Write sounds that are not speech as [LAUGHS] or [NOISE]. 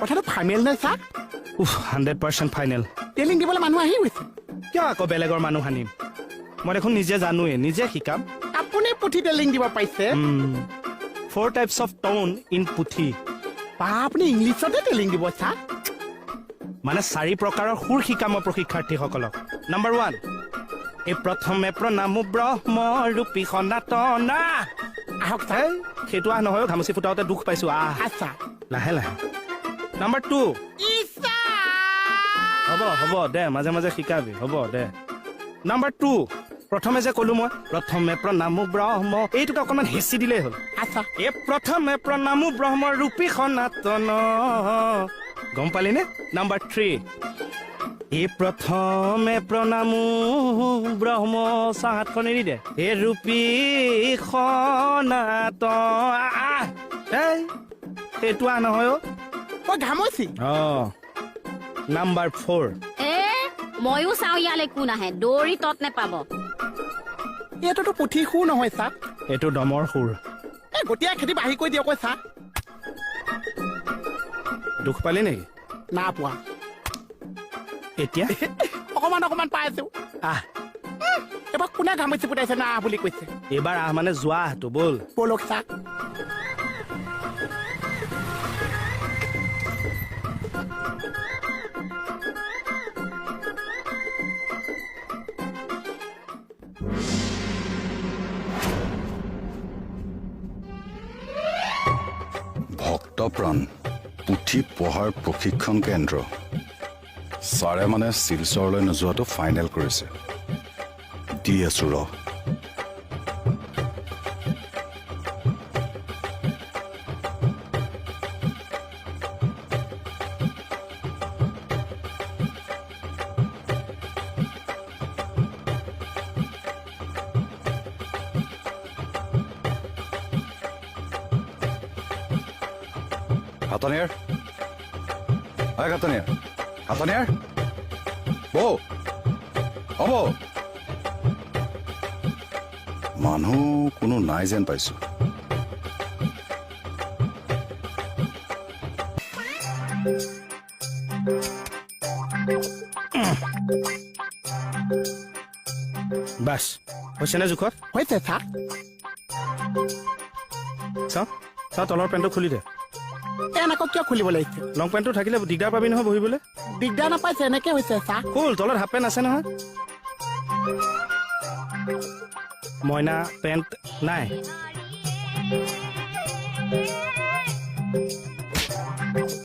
কথাটো ফাইনেল নে ছাৰ উফ হাণ্ড্ৰেড পাৰ্চেণ্ট ফাইনেল ট্ৰেইনিং দিবলৈ মানুহ আহি গৈছে। কিয় আকৌ বেলেগৰ মানুহ আনিম? মই দেখোন নিজে জানোৱে নিজে শিকাম। আপুনি পুথি ট্ৰেইনিং দিব পাৰিছে? Four types of tone in পুথি বা আপুনি ইংলিছতে ট্ৰেইনিং দিব ছাৰ। মানে চাৰি প্ৰকাৰৰ সুৰ শিকাম মই প্ৰশিক্ষাৰ্থীসকলক। নাম্বাৰ ওৱান এই প্ৰথমে প্ৰণামো ব্ৰহ্ম ৰূপী সনাতনা। আহক ছাৰ। সেইটো আহ নহয় ঘামচি ফুটাওতে দুখ পাইছো আহ। আচ্ছা। লাহে লাহে। নাম্বাৰ টু হ'ব হ'ব দে মাজে মাজে শিকাবি। হ'ব দে। নাম্বাৰ টু প্ৰথমে যে ক'লো মই প্ৰথমে প্ৰণামো ব্ৰহ্ম এইটোকে অকণমান হেঁচি দিলেই হ'ল। আচ্ছা। এ প্ৰথমে প্ৰণামো ব্ৰহ্ম ৰূপী সনাতন। গম পালি নে নাম্বাৰ থ্ৰী এ প্ৰথমে প্ৰণামো ব্ৰহ্ম চাহাতখন এৰি দে। এ ৰূপী সনাতন। এই সেইটো আহ নহয় অ' মই ঘামচি অ' নাম্বাৰ ফ'ৰ। এ ময়ো চাওঁ ইয়ালৈ কোন আহে দৌৰি তত নেপাব। এইটোতো পুথি সুৰ নহয় ছাৰ। এইটো দমৰ সুৰ। এই গতিয়া খেতি বাঢ়ি কৰি দিয়ক ছাৰ। দুখ পালি নেকি? না পোৱা। এতিয়া? [LAUGHS] অকমান অকমান পাই আছো। আহ। এবাৰ কোনে ঘামচি ফুটাইছে না বুলি কৈছে? এইবাৰ আহ মানে যোৱা আহটো ব'ল বলক ছাৰ। ভক্তপ্ৰাণ পুথি পঢ়াৰ প্ৰশিক্ষণ কেন্দ্ৰ। ছাৰে মানে শিলচৰলৈ নোযোৱাটো ফাইনেল কৰিছে। দি আছোঁ ৰ। হাতনিয়াৰ হয় হাতনিয়াৰ হাতনিয়াৰ বৌ হ'ব মানুহ কোনো নাই যেন পাইছো বাছ হৈছেনে জোখত হৈছে ছাৰ চাওঁ চাওঁ তলৰ পেণ্টটো খুলি দে এনেকৈ কিয় খুলিব লাগিছে লং পেণ্টটো থাকিলে দিগদাৰ পাবি নহয় বহিবলৈ। দিগদাৰ নাপাইছে এনেকে হৈছে চাহ খুল তলত হাফ পেণ্ট আছে নহয়। মইনা পেণ্ট নাই।